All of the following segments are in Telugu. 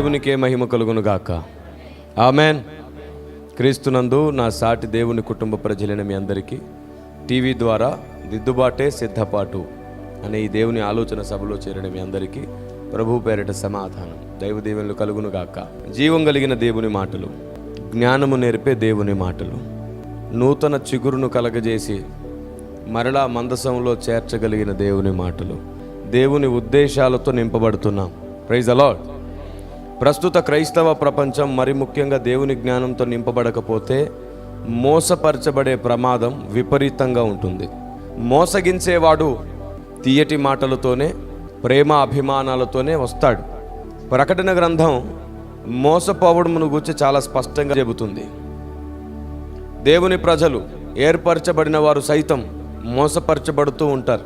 దేవునికే మహిమ కలుగును గాక. ఆమెన్. క్రీస్తునందు నా సాటి దేవుని కుటుంబ ప్రజలైన మీ అందరికీ టీవీ ద్వారా దిద్దుబాటే సిద్ధపాటు అనే ఈ దేవుని ఆలోచన సభలో చేరిన మీ అందరికీ ప్రభు పేరిట సమాధానం. దైవ దేవుళ్ళు కలుగును గాక. జీవం కలిగిన దేవుని మాటలు జ్ఞానము నేర్పే దేవుని మాటలు నూతన చిగురును కలగజేసి మరలా మందసంలో చేర్చగలిగిన దేవుని మాటలు దేవుని ఉద్దేశాలతో నింపబడుతున్నాం. ప్రైజ్ అలాడ్ ప్రస్తుత క్రైస్తవ ప్రపంచం మరి ముఖ్యంగా దేవుని జ్ఞానంతో నింపబడకపోతే మోసపరచబడే ప్రమాదం విపరీతంగా ఉంటుంది. మోసగించేవాడు తీయటి మాటలతోనే ప్రేమ అభిమానాలతోనే వస్తాడు. ప్రకటన గ్రంథం మోసపోవడమును గురించి చాలా స్పష్టంగా చెబుతుంది. దేవుని ప్రజలు ఏర్పరచబడిన వారు సైతం మోసపరచబడుతూ ఉంటారు.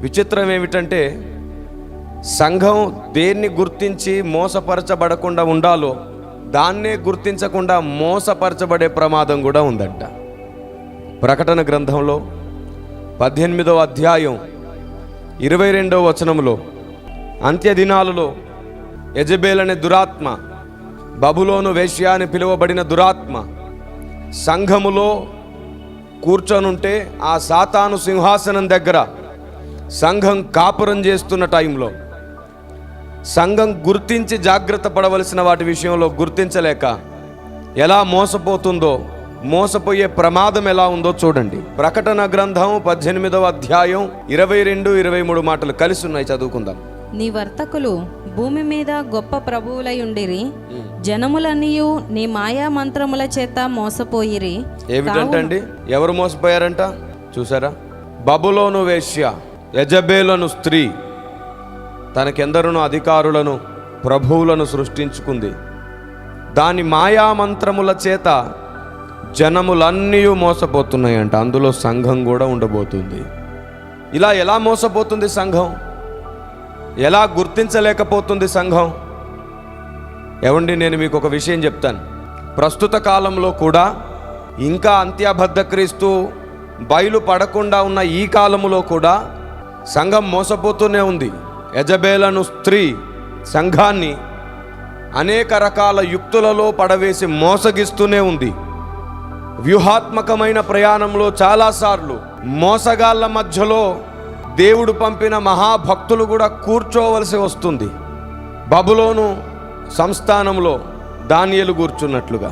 విచిత్రం ఏమిటంటే సంఘం దేన్ని గుర్తించి మోసపరచబడకుండా ఉండాలో దాన్నే గుర్తించకుండా మోసపరచబడే ప్రమాదం కూడా ఉందంట. ప్రకటన గ్రంథంలో పద్దెనిమిదవ అధ్యాయం ఇరవై రెండవ వచనంలో అంత్య దినాలలో యజబేల్ అనే దురాత్మ బబులోను వేశ్య అని పిలువబడిన దురాత్మ సంఘములో కూర్చొనుంటే ఆ సాతాను సింహాసనం దగ్గర సంఘం కాపురం చేస్తున్న టైంలో సంఘం గుర్తించి జాగ్రత్త పడవలసిన వాటి విషయంలో గుర్తించలేక ఎలా మోసపోతుందో మోసపోయే ప్రమాదం ఎలా ఉందో చూడండి. ప్రకటన గ్రంథం పద్దెనిమిదవ అధ్యాయం ఇరవై రెండు ఇరవై మూడు మాటలు కలిసి ఉన్నాయి చదువుకుందాం. నీ వర్తకులు భూమి మీద గొప్ప ప్రభువులై ఉండిరి జనములన్నీయు నీ మాయా మంత్రముల చేత మోసపోయిరి. ఏమిటంటండి? ఎవరు మోసపోయారంట? చూసారా? బబులోను వేశ్య యజబేలను స్త్రీ. తనకెందరును అధికారులను ప్రభువులను సృష్టించుకుంది. దాని మాయామంత్రముల చేత జనములన్నీ మోసపోతున్నాయంట. అందులో సంఘం కూడా ఉండబోతుంది. ఇలా ఎలా మోసపోతుంది సంఘం? ఎలా గుర్తించలేకపోతుంది సంఘం? ఏమండి నేను మీకు ఒక విషయం చెప్తాను. ప్రస్తుత కాలంలో కూడా ఇంకా అంత్యాబద్ధక్రీస్తు బయలు పడకుండా ఉన్న ఈ కాలములో కూడా సంఘం మోసపోతూనే ఉంది. యజబేలను స్త్రీ సంఘాన్ని అనేక రకాల యుక్తులలో పడవేసి మోసగిస్తూనే ఉంది. వ్యూహాత్మకమైన ప్రయాణంలో చాలాసార్లు మోసగాళ్ళ మధ్యలో దేవుడు పంపిన మహాభక్తులు కూడా కూర్చోవలసి వస్తుంది. బబులోను సంస్థానంలో దానియలు కూర్చున్నట్లుగా.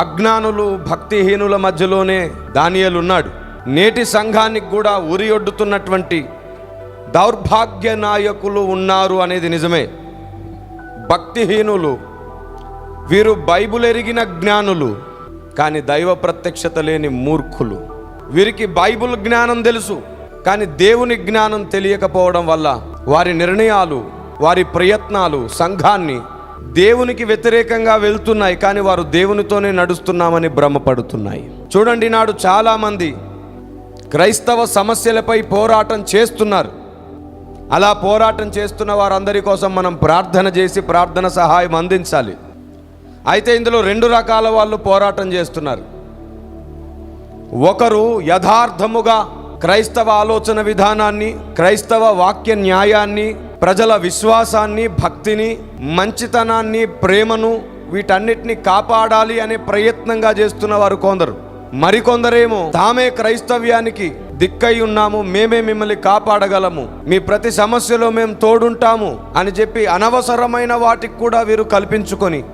అజ్ఞానులు భక్తిహీనుల మధ్యలోనే దానియలు ఉన్నాడు నేటి సంఘానికి కూడా ఉరియొడ్డుతున్నటువంటి దౌర్భాగ్య నాయకులు ఉన్నారు అనేది నిజమే. భక్తిహీనులు వీరు బైబుల్ ఎరిగిన జ్ఞానులు కానీ దైవ ప్రత్యక్షత లేని మూర్ఖులు. వీరికి బైబుల్ జ్ఞానం తెలుసు కానీ దేవుని జ్ఞానం తెలియకపోవడం వల్ల వారి నిర్ణయాలు వారి ప్రయత్నాలు సంఘాన్ని దేవునికి వ్యతిరేకంగా వెళ్తున్నాయి కానీ వారు దేవునితోనే నడుస్తున్నామని భ్రమపడుతున్నాయి. చూడండి నాడు చాలామంది క్రైస్తవ సమస్యలపై పోరాటం చేస్తున్నారు. అలా పోరాటం చేస్తున్న వారందరి కోసం మనం ప్రార్థన చేసి ప్రార్థన సహాయం అందించాలి. అయితే ఇందులో రెండు రకాల వాళ్ళు పోరాటం చేస్తున్నారు. ఒకరు యథార్థముగా క్రైస్తవ ఆలోచన విధానాన్ని క్రైస్తవ వాక్య న్యాయాన్ని ప్రజల విశ్వాసాన్ని భక్తిని మంచితనాన్ని ప్రేమను వీటన్నిటిని కాపాడాలి అనే ప్రయత్నంగా చేస్తున్న వారు కొందరు. మరికొందరేమో తామే క్రైస్తవ్యానికి దిక్కై ఉన్నాము మేమే మిమ్మల్ని కాపాడగలము. మీ ప్రతి సమస్యలో మేము తోడుంటాము అని చెప్పి అనవసరమైన వాటికి కూడా వీరు కల్పించుకొని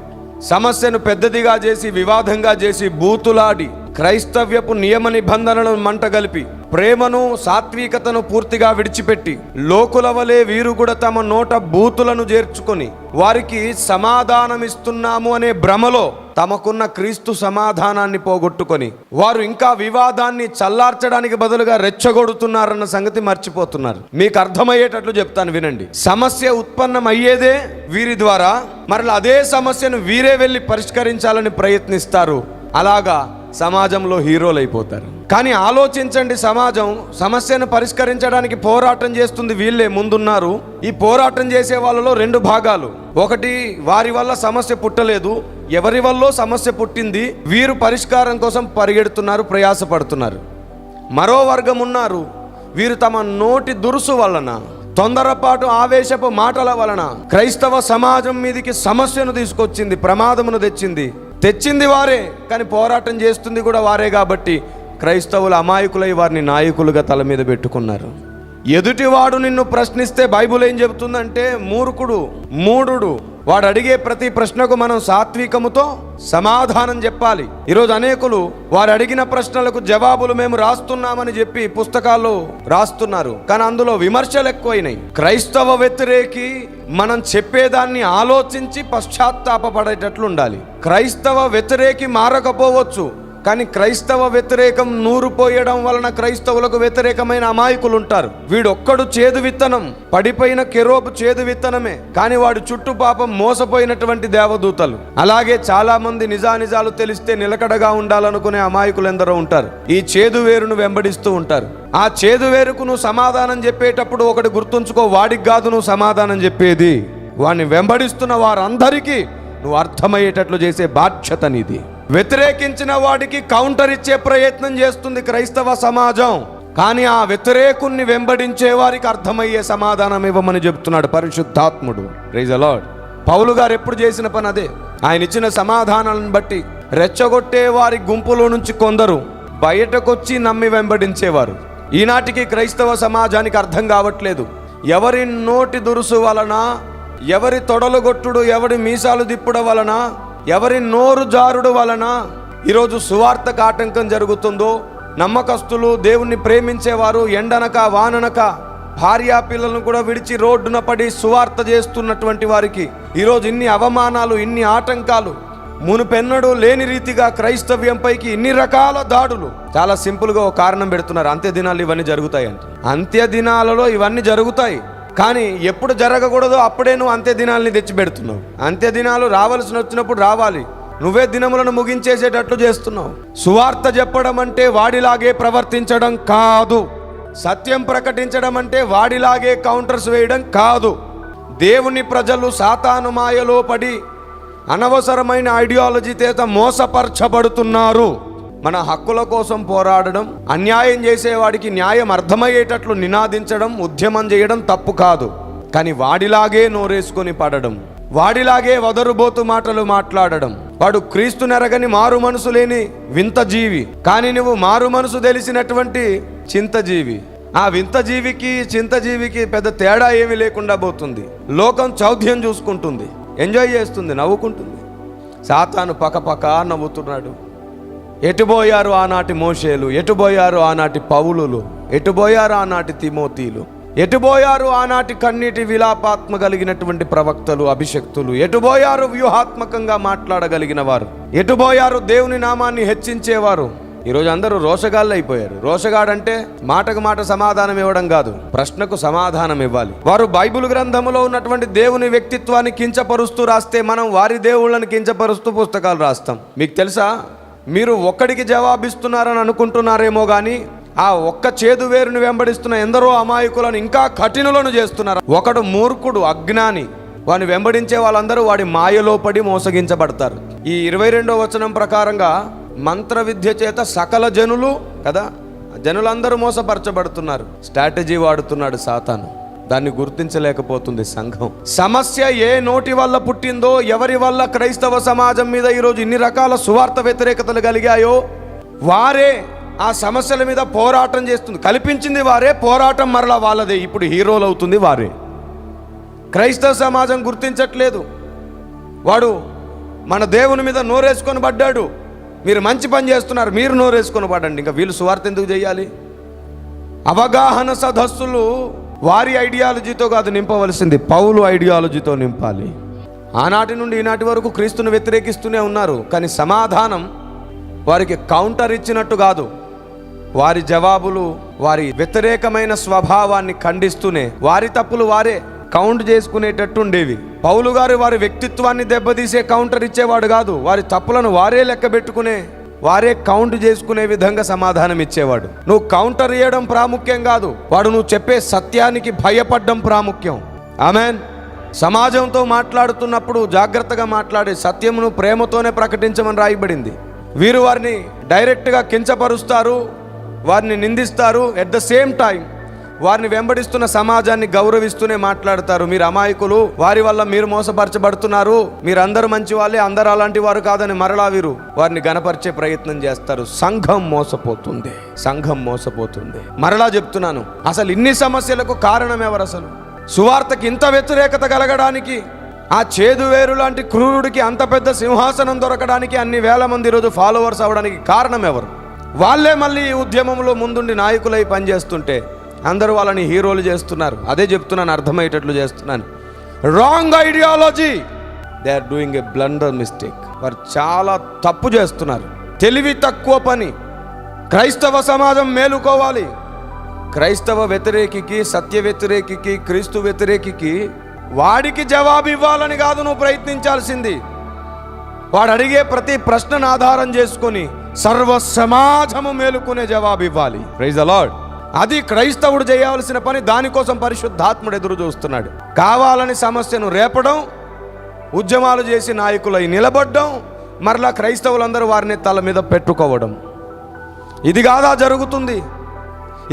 సమస్యను పెద్దదిగా చేసి వివాదంగా చేసి బూతులాడి క్రైస్తవ్యపు నియమ నిబంధనలను మంటగలిపి ప్రేమను సాత్వికతను పూర్తిగా విడిచిపెట్టి లోకుల వలె వీరు కూడా తమ నోట బూతులను చేర్చుకొని వారికి సమాధానం ఇస్తున్నాము అనే భ్రమలో తమకున్న క్రీస్తు సమాధానాన్ని పోగొట్టుకొని వారు ఇంకా వివాదాన్ని చల్లార్చడానికి బదులుగా రెచ్చగొడుతున్నారన్న సంగతి మర్చిపోతున్నారు. మీకు అర్థమయ్యేటట్లు చెప్తాను వినండి. సమస్య ఉత్పన్నం అయ్యేదే వీరి ద్వారా మరలా అదే సమస్యను వీరే వెళ్ళి పరిష్కరించాలని ప్రయత్నిస్తారు. అలాగా సమాజంలో హీరోలు అయిపోతారు కానీ ఆలోచించండి సమాజం సమస్యను పరిష్కరించడానికి పోరాటం చేస్తుంది వీళ్ళే ముందున్నారు. ఈ పోరాటం చేసే వాళ్ళలో రెండు భాగాలు. ఒకటి వారి వల్ల సమస్య పుట్టలేదు. ఎవరి వల్ల సమస్య పుట్టింది వీరు పరిష్కారం కోసం పరిగెడుతున్నారు ప్రయాసపడుతున్నారు. మరో వర్గం ఉన్నారు. వీరు తమ నోటి దురుసు వలన తొందరపాటు ఆవేశపు మాటల వలన క్రైస్తవ సమాజం మీదికి సమస్యను తీసుకొచ్చింది ప్రమాదమును తెచ్చింది. తెచ్చింది వారే కానీ పోరాటం చేస్తుంది కూడా వారే కాబట్టి క్రైస్తవులు అమాయకులై వారిని నాయకులుగా తల మీద పెట్టుకున్నారు. ఎదుటివాడు నిన్ను ప్రశ్నిస్తే బైబుల్ ఏం చెబుతుందంటే మూర్ఖుడు మూఢుడు వాడు అడిగే ప్రతి ప్రశ్నకు మనం సాత్వికముతో సమాధానం చెప్పాలి. ఈరోజు అనేకులు వారు అడిగిన ప్రశ్నలకు జవాబులు మేము రాస్తున్నామని చెప్పి పుస్తకాల్లో రాస్తున్నారు. కానీ అందులో విమర్శలు ఎక్కువైనాయి. క్రైస్తవ వ్యతిరేకి మనం చెప్పేదాన్ని ఆలోచించి పశ్చాత్తాపపడేటట్లు ఉండాలి క్రైస్తవ వ్యతిరేకి మారకపోవచ్చు. కానీ క్రైస్తవ వ్యతిరేకం నూరు పోయడం వలన క్రైస్తవులకు వ్యతిరేకమైన అమాయకులు ఉంటారు వీడొక్కడు చేదు విత్తనం పడిపోయిన కెరోపు చేదు విత్తనమే. కానీ వాడు చుట్టూ పాపం మోసపోయినటువంటి దేవదూతలు. అలాగే చాలా మంది నిజానిజాలు తెలిస్తే నిలకడగా ఉండాలనుకునే అమాయకులు ఎందరో ఉంటారు. ఈ చేదు వేరును వెంబడిస్తూ ఉంటారు. ఆ చేదు వేరుకు నువ్వు సమాధానం చెప్పేటప్పుడు ఒకటి గుర్తుంచుకో వాడికి కాదు నువ్వు సమాధానం చెప్పేది. వాడిని వెంబడిస్తున్న వారందరికీ నువ్వు అర్థమయ్యేటట్లు చేసే బాధ్యత నీది. వ్యతిరేకించిన వాడికి కౌంటర్ ఇచ్చే ప్రయత్నం చేస్తుంది క్రైస్తవ సమాజం. కానీ ఆ వ్యతిరేకుణ్ణి వెంబడించే వారికి అర్థమయ్యే సమాధానం ఇవ్వమని చెప్తున్నాడు పరిశుద్ధాత్ముడు. రైజ్ అలాడ్ పౌలు గారు ఎప్పుడు చేసిన పని అదే. ఆయన ఇచ్చిన సమాధానాలను బట్టి రెచ్చగొట్టే వారి గుంపులో నుంచి కొందరు బయటకొచ్చి నమ్మి వెంబడించేవారు. ఈనాటికి క్రైస్తవ సమాజానికి అర్థం కావట్లేదు. ఎవరి నోటి దురుసు వలన ఎవరి తొడలుగొట్టుడు ఎవరి మీసాలు దిప్పుడ వలన ఎవరి నోరు జారుడు వలన ఈరోజు సువార్తకు ఆటంకం జరుగుతుందో నమ్మకస్తులు దేవుణ్ణి ప్రేమించేవారు ఎండనక వాననక భార్యా పిల్లలను కూడా విడిచి రోడ్డున పడి సువార్త చేస్తున్నటువంటి వారికి ఈరోజు ఇన్ని అవమానాలు ఇన్ని ఆటంకాలు మునుపెన్నడూ లేని రీతిగా క్రైస్తవ్యంపైకి ఇన్ని రకాల దాడులు. చాలా సింపుల్గా ఒక కారణం పెడుతున్నారు. అంత్య దినాలు ఇవన్నీ జరుగుతాయి అంటే అంత్య దినాలలో ఇవన్నీ జరుగుతాయి. కానీ ఎప్పుడు జరగకూడదో అప్పుడే నువ్వు అంత్య దినాలని తెచ్చిపెడుతున్నావు. అంత్య దినాలు రావాల్సిన వచ్చినప్పుడు రావాలి. నువ్వే దినములను ముగించేసేటట్లు చేస్తున్నావు. సువార్త చెప్పడం అంటే వాడిలాగే ప్రవర్తించడం కాదు. సత్యం ప్రకటించడం అంటే వాడిలాగే కౌంటర్స్ వేయడం కాదు. దేవుని ప్రజలు సాతాను మాయలో పడి అనవసరమైన ఐడియాలజీ చేత మోసపరచబడుతున్నారు. మన హక్కుల కోసం పోరాడడం అన్యాయం చేసేవాడికి న్యాయం అర్థమయ్యేటట్లు నినాదించడం ఉద్యమం చేయడం తప్పు కాదు. కానీ వాడిలాగే నోరేసుకొని పడడం వాడిలాగే వదరుబోతు మాటలు మాట్లాడడం. వాడు క్రీస్తు నెరగని మారు మనసు లేని వింత జీవి. కానీ నువ్వు మారు మనసు తెలిసినటువంటి చింతజీవి ఆ వింత జీవికి చింతజీవికి పెద్ద తేడా ఏమీ లేకుండా పోతుంది. లోకం చౌద్యం చూసుకుంటుంది. ఎంజాయ్ చేస్తుంది నవ్వుకుంటుంది. సాతాను పక్కపక్క నవ్వుతున్నాడు. ఎటుపోయారు ఆనాటి మోషేలు? ఎటుపోయారు ఆనాటి పౌలులు? ఎటుపోయారు ఆనాటి తిమోతీలు? ఎటుపోయారు ఆనాటి కన్నీటి విలాపాత్మ కలిగినటువంటి ప్రవక్తలు అభిషక్తులు? ఎటుపోయారు వ్యూహాత్మకంగా మాట్లాడగలిగిన వారు? ఎటుపోయారు దేవుని నామాన్ని హెచ్చించేవారు? ఈరోజు అందరూ రోషగాళ్ళు అయిపోయారు రోషగాడంటే మాటకు మాట సమాధానం ఇవ్వడం కాదు ప్రశ్నకు సమాధానం ఇవ్వాలి. వారు బైబిల్ గ్రంథములో ఉన్నటువంటి దేవుని వ్యక్తిత్వాన్ని కించపరుస్తూ రాస్తే మనం వారి దేవుళ్ళని కించపరుస్తూ పుస్తకాలు రాస్తాం. మీకు తెలుసా? మీరు ఒక్కడికి జవాబిస్తున్నారని అనుకుంటున్నారేమో కానీ ఆ ఒక్క చేదు వేరుని వెంబడిస్తున్న ఎందరో అమాయకులను ఇంకా కఠినులను చేస్తున్నారు. ఒకడు మూర్ఖుడు అజ్ఞాని. వాని వెంబడించే వాళ్ళందరూ వాడి మాయలో పడి మోసగించబడతారు. ఈ ఇరవై రెండో వచనం ప్రకారంగా మంత్ర విద్య చేత సకల జనులు కదా? జనులందరూ మోసపరచబడుతున్నారు. స్ట్రాటజీ వాడుతున్నాడు సాతాను. దాన్ని గుర్తించలేకపోతుంది సంఘం. సమస్య ఏ నోటి వల్ల పుట్టిందో ఎవరి వల్ల క్రైస్తవ సమాజం మీద ఈరోజు ఇన్ని రకాల సువార్త వ్యతిరేకతలు కలిగాయో వారే ఆ సమస్యల మీద పోరాటం చేస్తుంది. కల్పించింది వారే పోరాటం మరలా వాళ్ళదే. ఇప్పుడు హీరోలు అవుతుంది వారే. క్రైస్తవ సమాజం గుర్తించట్లేదు. వాడు మన దేవుని మీద నోరేసుకొని పడ్డాడు. మీరు మంచి పని చేస్తున్నారు మీరు నోరేసుకొని పడండి. ఇంకా వీళ్ళు సువార్త ఎందుకు చేయాలి? అవగాహన సదస్సులు వారి ఐడియాలజీతో కాదు నింపవలసింది పౌలు ఐడియాలజీతో నింపాలి. ఆనాటి నుండి ఈనాటి వరకు క్రీస్తును వ్యతిరేకిస్తూనే ఉన్నారు కానీ సమాధానం వారికి కౌంటర్ ఇచ్చినట్టు కాదు. వారి జవాబులు వారి వ్యతిరేకమైన స్వభావాన్ని ఖండిస్తూనే వారి తప్పులు వారే కౌంట్ చేసుకునేటట్టు ఉండేవి పౌలు గారు వారి వ్యక్తిత్వాన్ని దెబ్బతీసే కౌంటర్ ఇచ్చేవాడు కాదు వారి తప్పులను వారే లెక్క పెట్టుకునే వారే కౌంట్ చేసుకునే విధంగా సమాధానం ఇచ్చేవాడు. నువ్వు కౌంటర్ ఇవ్వడం ప్రాముఖ్యం కాదు. వాడు నువ్వు చెప్పే సత్యానికి భయపడడం ప్రాముఖ్యం. ఆమెన్. సమాజంతో మాట్లాడుతున్నప్పుడు జాగ్రత్తగా మాట్లాడే సత్యమును ప్రేమతోనే ప్రకటించమని రాయబడింది. వీరు వారిని డైరెక్ట్గా కించపరుస్తారు. వారిని నిందిస్తారు. ఎట్ ద సేమ్ టైం వారిని వెంబడిస్తున్న సమాజాన్ని గౌరవిస్తూనే మాట్లాడతారు. మీరు అమాయకులు వారి వల్ల మీరు మోసపరచబడుతున్నారు. మీరందరూ మంచి వాళ్ళే అందరూ అలాంటి వారు కాదని మరలా వీరు వారిని గనపరిచే ప్రయత్నం చేస్తారు. సంఘం మోసపోతుంది సంఘం మోసపోతుంది. మరలా చెప్తున్నాను అసలు ఇన్ని సమస్యలకు కారణం ఎవరు అసలు? సువార్తకి ఇంత వ్యతిరేకత కలగడానికి ఆ చేదు వేరు లాంటి క్రూరుడికి అంత పెద్ద సింహాసనం దొరకడానికి అన్ని వేల మంది ఈరోజు ఫాలోవర్స్ అవడానికి కారణం ఎవరు? వాళ్ళే మళ్ళీ ఈ ఉద్యమంలో ముందుండి నాయకులై పనిచేస్తుంటే అందరూ వాళ్ళని హీరోలు చేస్తున్నారు. అదే చెప్తున్నాను అర్థమయ్యేటట్లు చేస్తున్నాను. Wrong ideology they are doing a blunder mistake వారు చాలా తప్పు చేస్తున్నారు. తెలివి తక్కువ పని. క్రైస్తవ సమాజం మేలుకోవాలి. క్రైస్తవ వ్యతిరేకికి సత్య వ్యతిరేకికి క్రీస్తు వ్యతిరేకికి వాడికి జవాబు ఇవ్వాలని కాదు నువ్వు ప్రయత్నించాల్సింది. వాడు అడిగే ప్రతి ప్రశ్నను ఆధారం చేసుకొని సర్వ సమాజము మేలుకునే జవాబు ఇవ్వాలి. ప్రైజ్ అలాడ్ అది క్రైస్తవుడు చేయాల్సిన పని దానికోసం పరిశుద్ధాత్ముడు ఎదురు చూస్తున్నాడు. కావాలని సమస్యను రేపడం ఉద్యమాలు చేసి నాయకులై నిలబడడం మరలా క్రైస్తవులందరూ వారిని తల మీద పెట్టుకోవడం. ఇది కాదా జరుగుతుంది?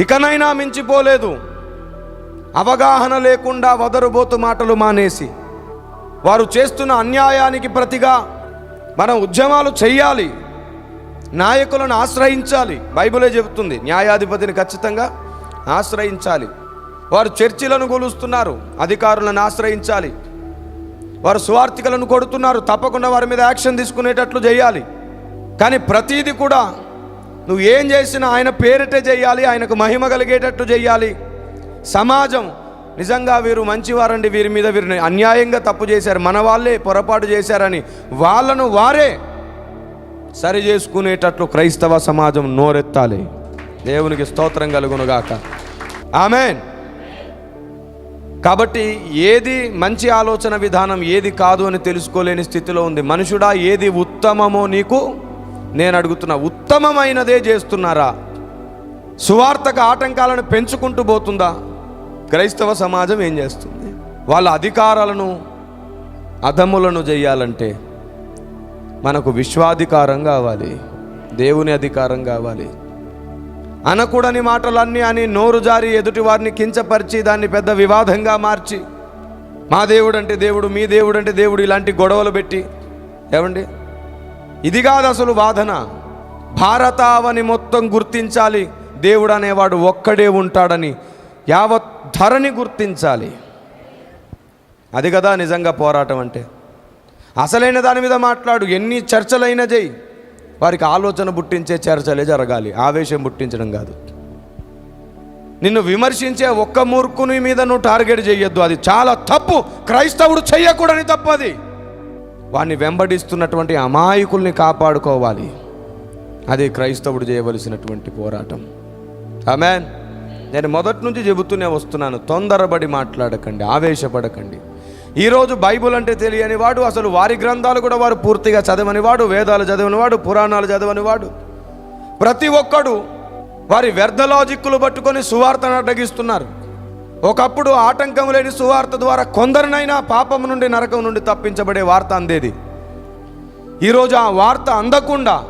ఇకనైనా మించిపోలేదు. అవగాహన లేకుండా వదరుబోతు మాటలు మానేసి వారు చేస్తున్న అన్యాయానికి ప్రతిగా మనం ఉద్యమాలు చేయాలి నాయకులను ఆశ్రయించాలి. బైబిలే చెబుతుంది న్యాయాధిపతిని ఖచ్చితంగా ఆశ్రయించాలి. వారు చర్చిలను కొలుస్తున్నారు అధికారులను ఆశ్రయించాలి. వారు స్వార్థికులను కొడుతున్నారు తప్పకుండా వారి మీద యాక్షన్ తీసుకునేటట్లు చేయాలి. కానీ ప్రతీది కూడా నువ్వు ఏం చేసినా ఆయన పేరిటే చేయాలి ఆయనకు మహిమ కలిగేటట్లు చేయాలి. సమాజం నిజంగా వీరు మంచివారండి వీరి మీద వీరిని అన్యాయంగా తప్పు చేశారు మన వాళ్ళే పొరపాటు చేశారని వాళ్ళను వారే సరి చేసుకునేటట్లు క్రైస్తవ సమాజం నోరెత్తాలి. దేవునికి స్తోత్రం కలుగునుగాక. ఆమెన్. కాబట్టి ఏది మంచి ఆలోచన విధానం ఏది కాదు అని తెలుసుకోలేని స్థితిలో ఉంది. మనుషుడా ఏది ఉత్తమమో నీకు నేను అడుగుతున్నా. ఉత్తమమైనదే చేస్తున్నారా? సువార్తక ఆటంకాలను పెంచుకుంటూ పోతుందా? క్రైస్తవ సమాజం ఏం చేస్తుంది? వాళ్ళ అధికారాలను అధములను చేయాలంటే మనకు విశ్వాధికారం కావాలి. దేవుని అధికారం కావాలి. అనకూడని మాటలన్నీ అని నోరు జారి ఎదుటి వారిని కించపరిచి దాన్ని పెద్ద వివాదంగా మార్చి మా దేవుడు అంటే దేవుడు మీ దేవుడు అంటే దేవుడు ఇలాంటి గొడవలు పెట్టి ఏమండి? ఇది కాదు అసలు వాదన. భారతావని మొత్తం గుర్తించాలి. దేవుడు అనేవాడు ఒక్కడే ఉంటాడని యావత్ ధరని గుర్తించాలి. అది కదా నిజంగా పోరాటం అంటే. అసలైన దాని మీద మాట్లాడు ఎన్ని చర్చలైనా చేయి వారికి ఆలోచన పుట్టించే చర్చలే జరగాలి ఆవేశం పుట్టించడం కాదు. నిన్ను విమర్శించే ఒక్క మూర్ఖుని మీద నువ్వు టార్గెట్ చేయొద్దు అది చాలా తప్పు. క్రైస్తవుడు చెయ్యకూడని తప్పు అది. వాడిని వెంబడిస్తున్నటువంటి అమాయకుల్ని కాపాడుకోవాలి. అది క్రైస్తవుడు చేయవలసినటువంటి పోరాటం. ఆమెన్. నేను మొదటి నుంచి చెబుతూనే వస్తున్నాను తొందరపడి మాట్లాడకండి ఆవేశపడకండి. ఈరోజు బైబుల్ అంటే తెలియని వాడు అసలు వారి గ్రంథాలు కూడా వారు పూర్తిగా చదవని వాడు వేదాలు చదవని వాడు పురాణాలు చదవని వాడు. ప్రతి ఒక్కడు వారి వ్యర్థ లాజిక్కులు పట్టుకొని సువార్తను అడ్డగిస్తున్నారు. ఒకప్పుడు ఆటంకం లేని సువార్త ద్వారా కొందరినైనా పాపం నుండి నరకం నుండి తప్పించబడే వార్త అందేది. ఈరోజు ఆ వార్త అందకుండా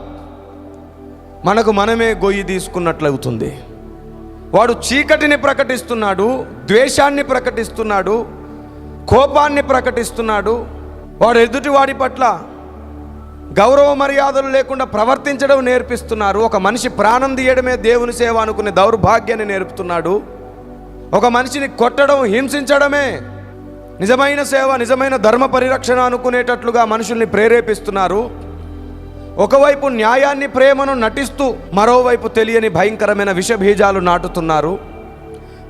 మనకు మనమే గొయ్యి తీసుకున్నట్లవుతుంది. వాడు చీకటిని ప్రకటిస్తున్నాడు ద్వేషాన్ని ప్రకటిస్తున్నాడు కోపాన్ని ప్రకటిస్తున్నాడు. వాడు ఎదుటివాడి పట్ల గౌరవ మర్యాదలు లేకుండా ప్రవర్తించడం నేర్పిస్తున్నారు. ఒక మనిషి ప్రాణం తీయడమే దేవుని సేవ అనుకునే దౌర్భాగ్యాన్ని నేర్పుతున్నాడు. ఒక మనిషిని కొట్టడం హింసించడమే నిజమైన సేవ నిజమైన ధర్మ పరిరక్షణ అనుకునేటట్లుగా మనుషుల్ని ప్రేరేపిస్తున్నారు. ఒకవైపు న్యాయాన్ని ప్రేమను నటిస్తూ మరోవైపు తెలియని భయంకరమైన విషబీజాలు నాటుతున్నారు.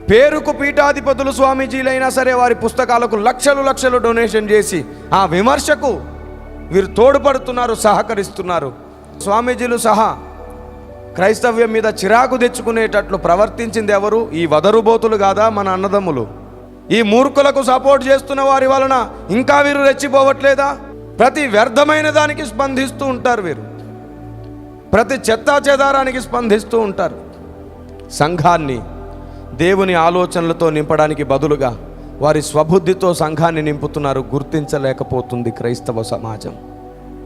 పేరుకు పీఠాధిపతులు స్వామీజీలైనా సరే వారి పుస్తకాలకు లక్షలు లక్షలు డొనేషన్ చేసి ఆ విమర్శకు వీరు తోడ్పడుతున్నారు సహకరిస్తున్నారు. స్వామీజీలు సహా క్రైస్తవ్యం మీద చిరాకు తెచ్చుకునేటట్లు ప్రవర్తించింది ఎవరు? ఈ వదరుబోతులు కాదా మన అన్నదమ్ములు? ఈ మూర్ఖులకు సపోర్ట్ చేస్తున్న వారి వలన ఇంకా వీరు రెచ్చిపోవట్లేదా? ప్రతి వ్యర్థమైన దానికి స్పందిస్తూ ఉంటారు వీరు. ప్రతి చెత్తా చెదారానికి స్పందిస్తూ ఉంటారు. సంఘాన్ని దేవుని ఆలోచనలతో నింపడానికి బదులుగా వారి స్వబుద్ధితో సంఘాన్ని నింపుతున్నారు గుర్తించలేకపోతుంది క్రైస్తవ సమాజం.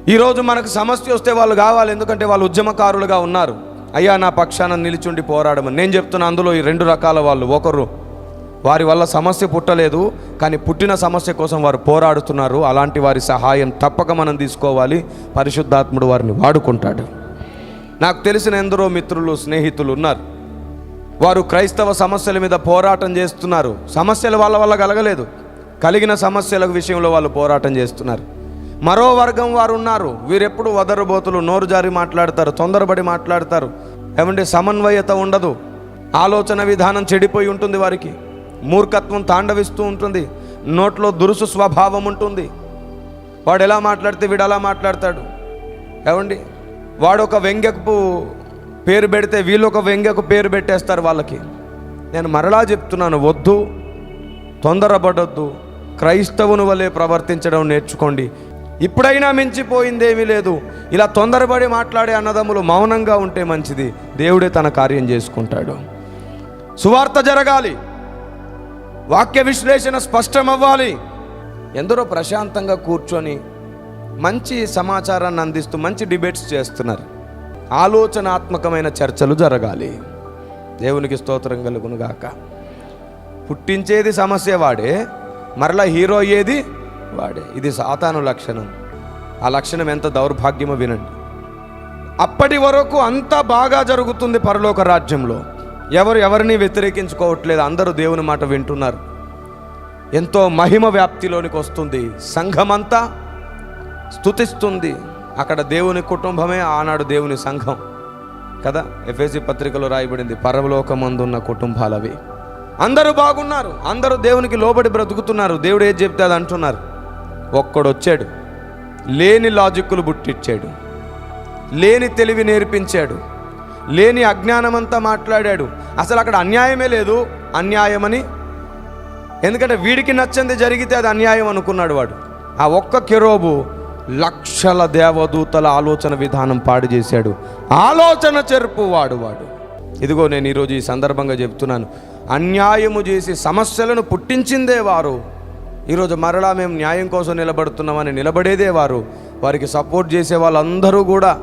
ఈరోజు మనకు సమస్య వస్తే వాళ్ళు కావాలి ఎందుకంటే వాళ్ళు ఉద్యమకారులుగా ఉన్నారు. అయ్యా నా పక్షాన నిలిచుండి పోరాడమని. నేను చెప్తున్న అందులో ఈ రెండు రకాల వాళ్ళు. ఒకరు వారి వల్ల సమస్య పుట్టలేదు కానీ పుట్టిన సమస్య కోసం వారు పోరాడుతున్నారు. అలాంటి వారి సహాయం తప్పక మనం తీసుకోవాలి. పరిశుద్ధాత్ముడు వారిని వాడుకుంటాడు. నాకు తెలిసిన ఎందరో మిత్రులు స్నేహితులు ఉన్నారు. వారు క్రైస్తవ సమస్యల మీద పోరాటం చేస్తున్నారు. సమస్యలు వాళ్ళ వల్ల కలగలేదు. కలిగిన సమస్యల విషయంలో వాళ్ళు పోరాటం చేస్తున్నారు. మరో వర్గం వారు ఉన్నారు. వీరెప్పుడు వదరుబోతులు నోరు జారి మాట్లాడతారు తొందరపడి మాట్లాడతారు. ఏమంటే సమన్వయత ఉండదు. ఆలోచన విధానం చెడిపోయి ఉంటుంది వారికి. మూర్ఖత్వం తాండవిస్తూ ఉంటుంది. నోట్లో దురుసు స్వభావం ఉంటుంది. వాడు ఎలా మాట్లాడితే వీడు అలా మాట్లాడతాడు. ఏమండి? వాడు ఒక వ్యంగ్యకు పేరు పెడితే వీళ్ళు ఒక వ్యంగ్యకు పేరు పెట్టేస్తారు వాళ్ళకి. నేను మరలా చెప్తున్నాను వద్దు తొందరపడొద్దు క్రైస్తవుని వలె ప్రవర్తించడం నేర్చుకోండి. ఇప్పుడైనా మించిపోయిందేమీ లేదు. ఇలా తొందరపడి మాట్లాడే అన్నదమ్ములు మౌనంగా ఉంటే మంచిది. దేవుడే తన కార్యం చేసుకుంటాడు. సువార్త జరగాలి. వాక్య విశ్లేషణ స్పష్టం అవ్వాలి ఎందరో ప్రశాంతంగా కూర్చొని మంచి సమాచారాన్ని అందిస్తూ మంచి డిబేట్స్ చేస్తున్నారు. ఆలోచనాత్మకమైన చర్చలు జరగాలి. దేవునికి స్తోత్రం కలుగునుగాక. పుట్టించేది సమస్య వాడే మరలా హీరో అయ్యేది వాడే. ఇది సాతాను లక్షణం. ఆ లక్షణం ఎంత దౌర్భాగ్యమో వినండి. అప్పటి వరకు అంతా బాగా జరుగుతుంది పరలోక రాజ్యంలో. ఎవరు ఎవరిని వ్యతిరేకించుకోవట్లేదు అందరూ దేవుని మాట వింటున్నారు. ఎంతో మహిమ వ్యాప్తిలోనికి వస్తుంది. సంఘమంతా స్థుతిస్తుంది అక్కడ దేవుని కుటుంబమే ఆనాడు దేవుని సంఘం. కదా? ఎఫ్ఎసి పత్రికలో రాయబడింది పరలోకమందున్న కుటుంబాలవి. అందరూ బాగున్నారు అందరూ దేవునికి లోబడి బ్రతుకుతున్నారు దేవుడు ఏది చెప్తే అది అంటున్నారు? ఒక్కడొచ్చాడు లేని లాజిక్కులు బుట్టిచ్చాడు లేని తెలివి నేర్పించాడు లేని అజ్ఞానమంతా మాట్లాడాడు. అసలు అక్కడ అన్యాయమే లేదు అన్యాయమని. ఎందుకంటే వీడికి నచ్చింది జరిగితే అది అన్యాయం అనుకున్నాడు వాడు. ఆ ఒక్క కెరోబు లక్షల దేవదూతల ఆలోచన విధానం పాడు చేశాడు. ఆలోచన చెరుపు వాడు వాడు ఇదిగో నేను ఈరోజు ఈ సందర్భంగా చెప్తున్నాను. అన్యాయము చేసి సమస్యలను పుట్టించిందే వారు. ఈరోజు మరలా మేము న్యాయం కోసం నిలబడుతున్నామని నిలబడేదే వారు. వారికి సపోర్ట్ చేసే వాళ్ళందరూ కూడా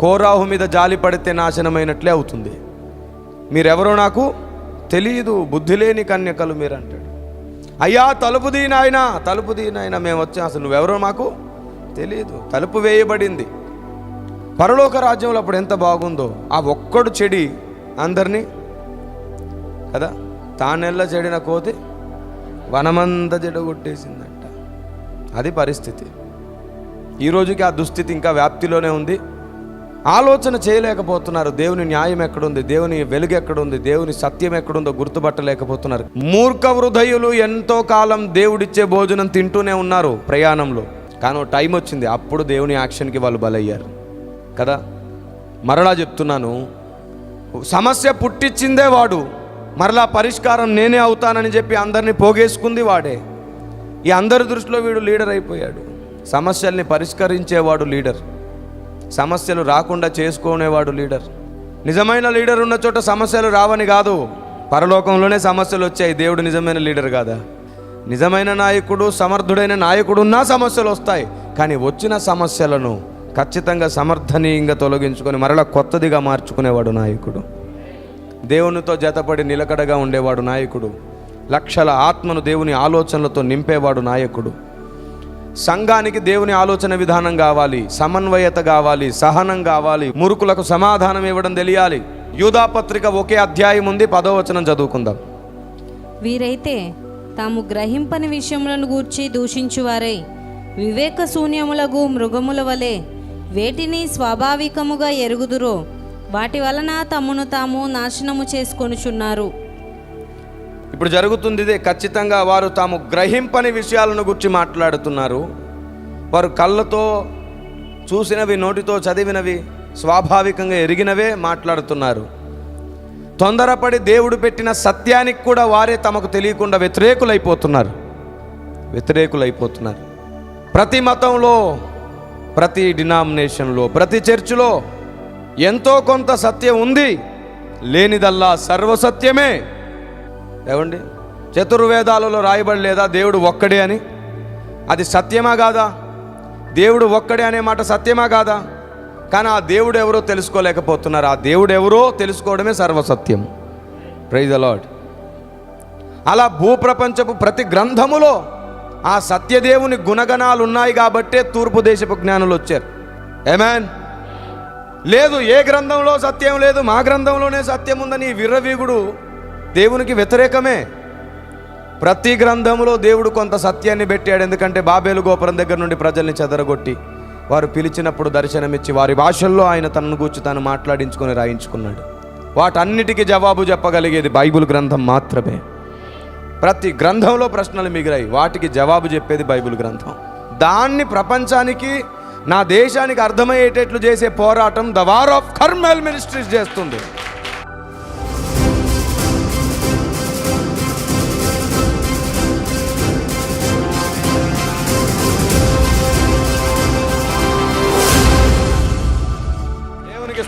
కోరాహు మీద జాలి పడితే నాశనమైనట్లే అవుతుంది. మీరెవరో నాకు తెలియదు బుద్ధి లేని కన్యకలు మీరు అంటాడు అయ్యా తలుపు దీనాయన తలుపు దీనాయన మేము వచ్చాం అసలు నువ్వెవరో మాకు తెలియదు తలుపు వేయబడింది. పరలోక రాజ్యంలో అప్పుడు ఎంత బాగుందో ఆ ఒక్కడు చెడి అందరినీ కదా తానెల్ల చెడిన కోతి వనమంతా చెడగొట్టేసిందంట అది పరిస్థితి. ఈ రోజుకి ఆ దుస్థితి ఇంకా వ్యాప్తిలోనే ఉంది. ఆలోచన చేయలేకపోతున్నారు. దేవుని న్యాయం ఎక్కడుంది? దేవుని వెలుగు ఎక్కడుంది? దేవుని సత్యం ఎక్కడుందో గుర్తుపట్టలేకపోతున్నారు. మూర్ఖ హృదయులు ఎంతో కాలం దేవుడిచ్చే భోజనం తింటూనే ఉన్నారు ప్రయాణంలో. కానీ ఓ టైం వచ్చింది. అప్పుడు దేవుని యాక్షన్కి వాళ్ళు బలయ్యారు. కదా? మరలా చెప్తున్నాను. సమస్య పుట్టించిందే వాడు. మరలా పరిష్కారం నేనే అవుతానని చెప్పి అందరినీ పోగేసుకుంది వాడే. ఈ అందరి దృష్టిలో వీడు లీడర్ అయిపోయాడు. సమస్యల్ని పరిష్కరించేవాడు లీడర్. సమస్యలు రాకుండా చేసుకునేవాడు లీడర్. నిజమైన లీడర్ ఉన్న చోట సమస్యలు రావని కాదు. పరలోకంలోనే సమస్యలు వచ్చాయి. దేవుడు నిజమైన లీడర్ కాదా? నిజమైన నాయకుడు సమర్థుడైన నాయకుడు ఉన్నా సమస్యలు వస్తాయి. కానీ వచ్చిన సమస్యలను ఖచ్చితంగా సమర్థనీయంగా తొలగించుకొని మరలా కొత్తదిగా మార్చుకునేవాడు నాయకుడు. దేవునితో జతపడి నిలకడగా ఉండేవాడు నాయకుడు. లక్షల ఆత్మను దేవుని ఆలోచనలతో నింపేవాడు నాయకుడు. సంఘానికి దేవుని ఆలోచన విధానం కావాలి సమన్వయత కావాలి సహనం కావాలి మురుకులకు సమాధానం ఇవ్వడం తెలియాలి. యూదాపత్రిక ఒకే అధ్యాయం ఉంది పదో వచనం చదువుకుందాం. వీరైతే తాము గ్రహింపని విషయములను గూర్చి దూషించువారై. వివేక శూన్యములగు మృగముల వలె వేటిని స్వాభావికముగా ఎరుగుదురో వాటి వలన తమను తాము నాశనము చేసుకొనుచున్నారు. ఇప్పుడు జరుగుతుంది ఇదే ఖచ్చితంగా వారు తాము గ్రహింపని విషయాలను గురించి మాట్లాడుతున్నారు. వారు కళ్ళతో చూసినవి నోటితో చదివినవి స్వాభావికంగా ఎరిగినవే మాట్లాడుతున్నారు. తొందరపడి దేవుడు పెట్టిన సత్యానికి కూడా వారే తమకు తెలియకుండా వ్యతిరేకులైపోతున్నారు. వ్యతిరేకులైపోతున్నారు. ప్రతి మతంలో ప్రతి డినామినేషన్లో ప్రతి చర్చిలో ఎంతో కొంత సత్యం ఉంది. లేనిదల్లా సర్వసత్యమే. ఏమండి? చతుర్వేదాలలో రాయబడలేదా దేవుడు ఒక్కడే అని? అది సత్యమా కాదా? దేవుడు ఒక్కడే అనే మాట సత్యమా కాదా? కానీ ఆ దేవుడు ఎవరో తెలుసుకోలేకపోతున్నారు. ఆ దేవుడు ఎవరో తెలుసుకోవడమే సర్వసత్యం. ప్రైజ్ అలాడ్ అలా భూప్రపంచపు ప్రతి గ్రంథములో ఆ సత్యదేవుని గుణగణాలు ఉన్నాయి కాబట్టే తూర్పు దేశపు జ్ఞానులు వచ్చారు. ఏమాన్ లేదు ఏ గ్రంథంలో సత్యం లేదు మా గ్రంథంలోనే సత్యం ఉందని విర్రవీగుడు దేవునికి వ్యతిరేకమే. ప్రతి గ్రంథంలో దేవుడు కొంత సత్యాన్ని పెట్టాడు. ఎందుకంటే బాబేలు గోపురం దగ్గర నుండి ప్రజల్ని చెదరగొట్టి వారు పిలిచినప్పుడు దర్శనమిచ్చి వారి భాషల్లో ఆయన తనను గూర్చి తాను మాట్లాడించుకొని రాయించుకున్నాడు. వాటన్నిటికీ జవాబు చెప్పగలిగేది బైబిల్ గ్రంథం మాత్రమే. ప్రతి గ్రంథంలో ప్రశ్నలు మిగిలాయి. వాటికి జవాబు చెప్పేది బైబిల్ గ్రంథం. దాన్ని ప్రపంచానికి నా దేశానికి అర్థమయ్యేటట్లు చేసే పోరాటం the war of carnal ministries చేస్తుంది.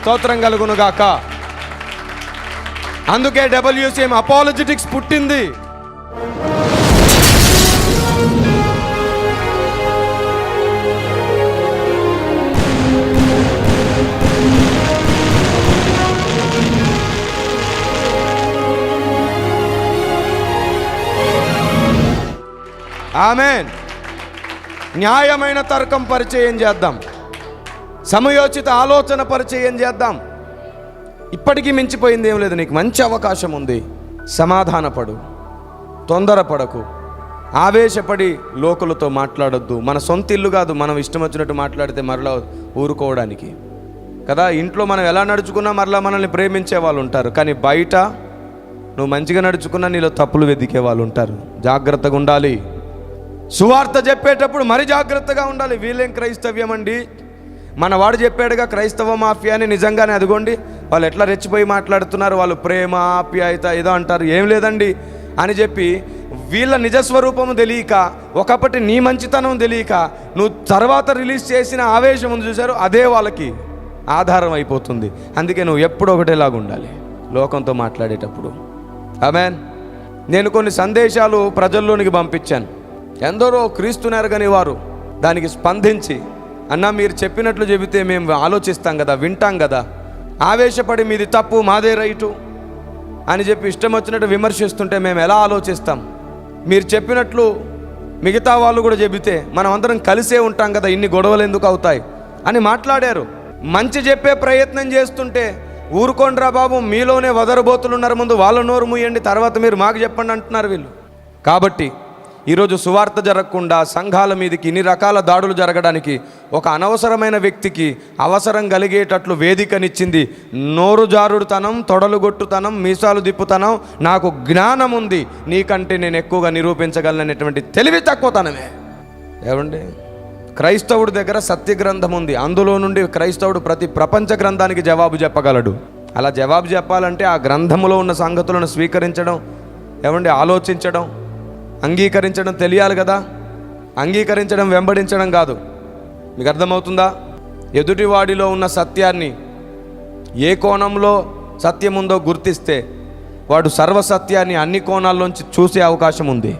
స్తోత్రం కలుగునుగాక. అందుకే డబ్ల్యూసీఎం అపాలజెటిక్స్ పుట్టింది. ఆమెన్. న్యాయమైన తర్కం పరిచయం చేద్దాం. సమయోచిత ఆలోచన పరిచయం చేద్దాం. ఇప్పటికీ మించిపోయింది ఏం లేదు నీకు మంచి అవకాశం ఉంది. సమాధానపడు తొందరపడకు. ఆవేశపడి లోకులతో మాట్లాడొద్దు. మన సొంత ఇల్లు కాదు మనం ఇష్టం వచ్చినట్టు మాట్లాడితే మరలా ఊరుకోవడానికి. కదా ఇంట్లో మనం ఎలా నడుచుకున్నా మరలా మనల్ని ప్రేమించే వాళ్ళు ఉంటారు. కానీ బయట నువ్వు మంచిగా నడుచుకున్నా నీలో తప్పులు వెతికే వాళ్ళు ఉంటారు. జాగ్రత్తగా ఉండాలి. సువార్త చెప్పేటప్పుడు మరి జాగ్రత్తగా ఉండాలి. వీళ్ళేం క్రైస్తవ్యం అండి? మన వాడు చెప్పాడుగా క్రైస్తవ మాఫియా అని నిజంగానే అదిగోండి. వాళ్ళు ఎట్లా రెచ్చిపోయి మాట్లాడుతున్నారు? వాళ్ళు ప్రేమ ఆప్యాయత ఏదో అంటారు. ఏం లేదండి అని చెప్పి వీళ్ళ నిజస్వరూపము తెలియక ఒకప్పటి నీ మంచితనం తెలియక నువ్వు తర్వాత రిలీజ్ చేసిన ఆవేశం ఉంది చూశారు? అదే వాళ్ళకి ఆధారం అయిపోతుంది. అందుకే నువ్వు ఎప్పుడు ఒకటేలాగా ఉండాలి లోకంతో మాట్లాడేటప్పుడు. అమెన్ నేను కొన్ని సందేశాలు ప్రజల్లోనికి పంపించాను. ఎందరో క్రీస్తునెరగని వారు దానికి స్పందించి అన్న మీరు చెప్పినట్లు చెబితే మేము ఆలోచిస్తాం కదా వింటాం కదా. ఆవేశపడి మీది తప్పు మాదే రైటు అని చెప్పి ఇష్టం వచ్చినట్టు విమర్శిస్తుంటే మేము ఎలా ఆలోచిస్తాం? మీరు చెప్పినట్లు మిగతా వాళ్ళు కూడా చెబితే మనం అందరం కలిసే ఉంటాం కదా ఇన్ని గొడవలు ఎందుకు అవుతాయి? అని మాట్లాడారు. మంచి చెప్పే ప్రయత్నం చేస్తుంటే ఊరుకోండిరా బాబు మీలోనే వదరబోతులు ఉన్నారు ముందు వాళ్ళ నోరు మూయండి తర్వాత మీరు మాకు చెప్పండి అంటున్నారు వీళ్ళు. కాబట్టి ఈరోజు సువార్త జరగకుండా సంఘాల మీదకి ఇన్ని రకాల దాడులు జరగడానికి ఒక అనవసరమైన వ్యక్తికి అవసరం కలిగేటట్లు వేదికనిచ్చింది. నోరు జారుడుతనం తొడలుగొట్టుతనం మీసాలు దిప్పుతనం నాకు జ్ఞానం ఉంది నీకంటే నేను ఎక్కువగా నిరూపించగలననేటువంటి తెలివి తక్కువతనమే. ఏమండి? క్రైస్తవుడి దగ్గర సత్య గ్రంథం ఉంది అందులో నుండి క్రైస్తవుడు ప్రతి ప్రపంచ గ్రంథానికి జవాబు చెప్పగలడు. అలా జవాబు చెప్పాలంటే ఆ గ్రంథములో ఉన్న సంగతులను స్వీకరించడం ఏమండి? ఆలోచించడం అంగీకరించడం తెలియాలి కదా? అంగీకరించడం వెంబడించడం కాదు. మీకు అర్థమవుతుందా? ఎదుటివాడిలో ఉన్న సత్యాన్ని ఏ కోణంలో సత్యం ఉందో గుర్తిస్తే వాడు సర్వసత్యాన్ని అన్ని కోణాల్లోంచి చూసే అవకాశం ఉంది.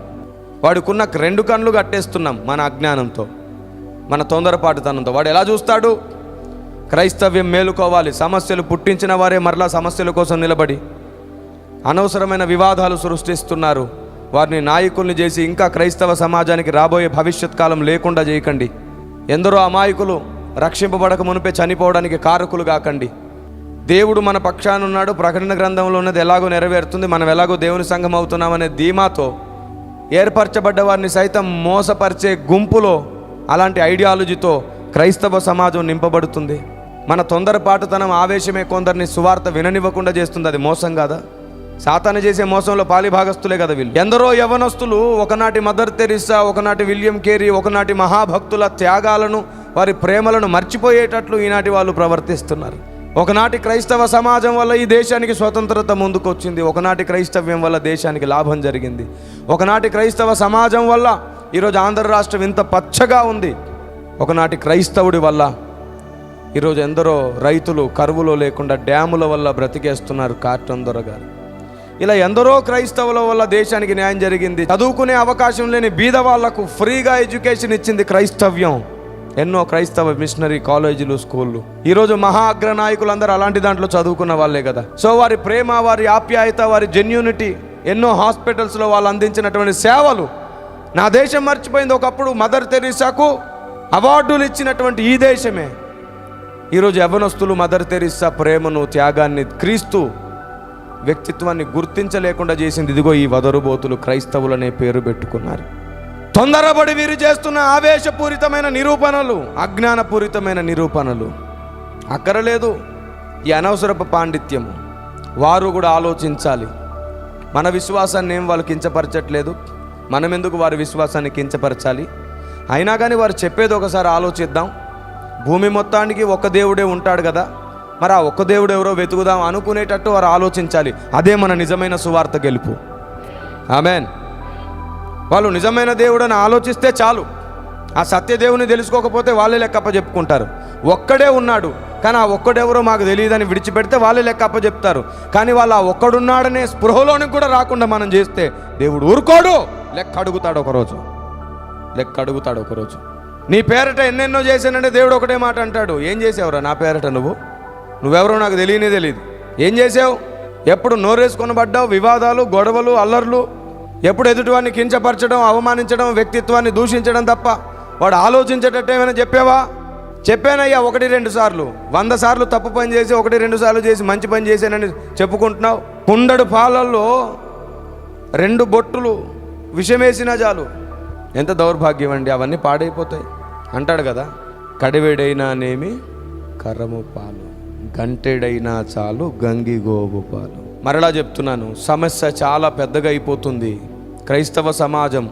వాడుకున్న రెండు కళ్ళు కట్టేస్తున్నాం మన అజ్ఞానంతో మన తొందరపాటుతనంతో. వాడు ఎలా చూస్తాడు? క్రైస్తవ్యం మేలుకోవాలి సమస్యలు పుట్టించిన వారే మరలా సమస్యల కోసం నిలబడి అనవసరమైన వివాదాలు సృష్టిస్తున్నారు. వారిని నాయకుల్ని చేసి ఇంకా క్రైస్తవ సమాజానికి రాబోయే భవిష్యత్ కాలం లేకుండా చేయకండి. ఎందరో అమాయకులు రక్షింపబడక మునిపే చనిపోవడానికి కారకులు కాకండి. దేవుడు మన పక్షాన ఉన్నాడు ప్రకటన గ్రంథంలో ఉన్నది ఎలాగో నెరవేరుతుంది మనం ఎలాగో దేవుని సంఘం అవుతున్నామనే ధీమాతో ఏర్పరచబడ్డ వారిని సైతం మోసపరిచే గుంపులో అలాంటి ఐడియాలజీతో క్రైస్తవ సమాజం నింపబడుతుంది. మన తొందరపాటుతనం ఆవేశమే కొందరిని సువార్త విననివ్వకుండా చేస్తుంది. అది మోసం కాదా? సాతాను చేసే మోసంలో పాలిభాగస్తులే కదా వీళ్ళు. ఎందరో యవనస్తులు ఒకనాటి మదర్ తెరిసా ఒకనాటి విలియం కేరీ ఒకనాటి మహాభక్తుల త్యాగాలను వారి ప్రేమలను మర్చిపోయేటట్లు ఈనాటి వాళ్ళు ప్రవర్తిస్తున్నారు. ఒకనాటి క్రైస్తవ సమాజం వల్ల ఈ దేశానికి స్వతంత్రత ముందుకొచ్చింది. ఒకనాటి క్రైస్తవ్యం వల్ల దేశానికి లాభం జరిగింది. ఒకనాటి క్రైస్తవ సమాజం వల్ల ఈరోజు ఆంధ్ర రాష్ట్రం ఇంత పచ్చగా ఉంది. ఒకనాటి క్రైస్తవుడి వల్ల ఈరోజు ఎందరో రైతులు కరువులో లేకుండా డ్యాముల వల్ల బ్రతికేస్తున్నారు కార్టందొర గారు ఇలా ఎందరో క్రైస్తవుల వల్ల దేశానికి న్యాయం జరిగింది. చదువుకునే అవకాశం లేని బీద వాళ్ళకు ఫ్రీగా ఎడ్యుకేషన్ ఇచ్చింది క్రైస్తవ్యం. ఎన్నో క్రైస్తవ మిషనరీ కాలేజీలు స్కూళ్ళు. ఈరోజు మహా అగ్ర నాయకులందరూ అలాంటి దాంట్లో చదువుకున్న వాళ్ళే కదా. సో వారి ప్రేమ వారి ఆప్యాయత వారి జెన్యూనిటీ ఎన్నో హాస్పిటల్స్లో వాళ్ళు అందించినటువంటి సేవలు నా దేశం మర్చిపోయింది. ఒకప్పుడు మదర్ తెరీసాకు అవార్డులు ఇచ్చినటువంటి ఈ దేశమే. ఈరోజు యవనస్తులు మదర్ తెరీసా ప్రేమను త్యాగాన్ని క్రీస్తు వ్యక్తిత్వాన్ని గుర్తించలేకుండా చేసింది. ఇదిగో ఈ వదరుబోతులు క్రైస్తవులనే పేరు పెట్టుకున్నారు. తొందరపడి వీరు చేస్తున్న ఆవేశపూరితమైన నిరూపణలు అజ్ఞానపూరితమైన నిరూపణలు అక్కరలేదు. ఈ అనవసరపు పాండిత్యము వారు కూడా ఆలోచించాలి. మన విశ్వాసాన్ని ఏం వాళ్ళు కించపరచట్లేదు? మనం ఎందుకు వారి విశ్వాసాన్ని కించపరచాలి? అయినా కానీ వారు చెప్పేది ఒకసారి ఆలోచిద్దాం. భూమి మొత్తానికి ఒక దేవుడే ఉంటాడు కదా? మరి ఆ ఒక్క దేవుడు ఎవరో వెతుకుదాం అనుకునేటట్టు వారు ఆలోచించాలి. అదే మన నిజమైన సువార్త గెలుపు. ఆమెన్. వాళ్ళు నిజమైన దేవుడని ఆలోచిస్తే చాలు. ఆ సత్యదేవుని తెలుసుకోకపోతే వాళ్ళే లెక్కప్ప చెప్పుకుంటారు. ఒక్కడే ఉన్నాడు కానీ ఆ ఒక్కడెవరో మాకు తెలియదని విడిచిపెడితే వాళ్ళే లెక్కప్ప చెప్తారు. కానీ వాళ్ళు ఆ ఒక్కడున్నాడనే స్పృహలోనికి కూడా రాకుండా మనం చేస్తే దేవుడు ఊరుకోడు. లెక్క అడుగుతాడు ఒకరోజు. లెక్క అడుగుతాడు ఒకరోజు. నీ పేరట ఎన్నెన్నో చేశానంటే దేవుడు ఒకటే మాట అంటాడు. ఏం చేసావురా నా పేరట నువ్వు? నువ్వెవరో నాకు తెలియనే తెలియదు ఏం చేసావు? ఎప్పుడు నోరేసుకొని పడ్డావు వివాదాలు గొడవలు అల్లర్లు? ఎప్పుడు ఎదుటివాడిని కించపరచడం అవమానించడం వ్యక్తిత్వాన్ని దూషించడం తప్ప వాడు ఆలోచించేటట్టు ఏమైనా చెప్పావా? చెప్పానయ్యా ఒకటి రెండు సార్లు. వంద సార్లు తప్పు పని చేసి ఒకటి రెండు సార్లు చేసి మంచి పని చేశానని చెప్పుకుంటున్నావు? కుండడు పాలల్లో రెండు బొట్టులు విషమేసినా చాలు. ఎంత దౌర్భాగ్యం అండి అవన్నీ పాడైపోతాయి. అంటాడు కదా కడివేడైనానేమి కర్రము పాలు. గంటెడైనా చాలు గంగి పాలు. మరలా చెప్తున్నాను సమస్య చాలా పెద్దగా అయిపోతుంది. క్రైస్తవ సమాజం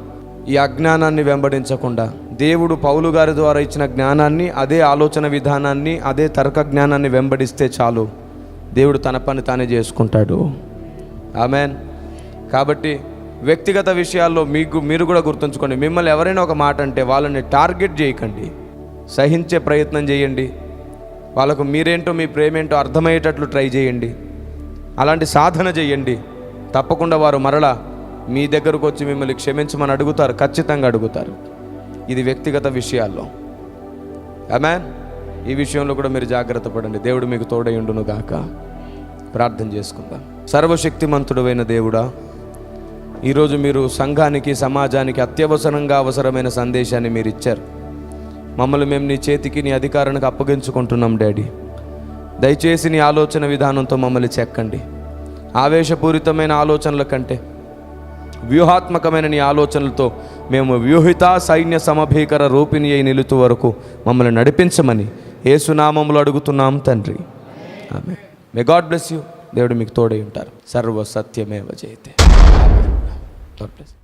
ఈ అజ్ఞానాన్ని వెంబడించకుండా దేవుడు పౌలు గారి ద్వారా ఇచ్చిన జ్ఞానాన్ని అదే ఆలోచన విధానాన్ని అదే తర్క జ్ఞానాన్ని వెంబడిస్తే చాలు. దేవుడు తన పని తానే చేసుకుంటాడు. ఆమెన్. కాబట్టి వ్యక్తిగత విషయాల్లో మీకు మీరు కూడా గుర్తుంచుకోండి. మిమ్మల్ని ఎవరైనా ఒక మాట అంటే వాళ్ళని టార్గెట్ చేయకండి. సహించే ప్రయత్నం చేయండి. వాళ్ళకు మీరేంటో మీ ప్రేమేంటో అర్థమయ్యేటట్లు ట్రై చేయండి. అలాంటి సాధన చేయండి. తప్పకుండా వారు మరలా మీ దగ్గరకు వచ్చి మిమ్మల్ని క్షమించమని అడుగుతారు ఖచ్చితంగా అడుగుతారు. ఇది వ్యక్తిగత విషయాల్లో. అమెన్ ఈ విషయంలో కూడా మీరు జాగ్రత్త పడండి. దేవుడు మీకు తోడయుండును గాక. ప్రార్థన చేసుకుందాం. సర్వశక్తిమంతుడైన దేవుడా ఈరోజు మీరు సంఘానికి సమాజానికి అత్యవసరంగా అవసరమైన సందేశాన్ని మీరు ఇచ్చారు మమ్మల్ని మేము నీ చేతికి నీ అధికారానికి అప్పగించుకుంటున్నాం డాడీ. దయచేసి నీ ఆలోచన విధానంతో మమ్మల్ని చెక్కండి. ఆవేశపూరితమైన ఆలోచనల కంటే వ్యూహాత్మకమైన నీ ఆలోచనలతో మేము వ్యూహిత సైన్య సమభీకర రూపిణి అయి నిలుతూ వరకు మమ్మల్ని నడిపించమని ఏసునామంలో అడుగుతున్నాం తండ్రి. ఆమె మే గాడ్ బ్లెస్ యూ దేవుడు మీకు తోడై ఉంటారు. సర్వ సత్యమేవ జయతే గాడ్ బ్లెస్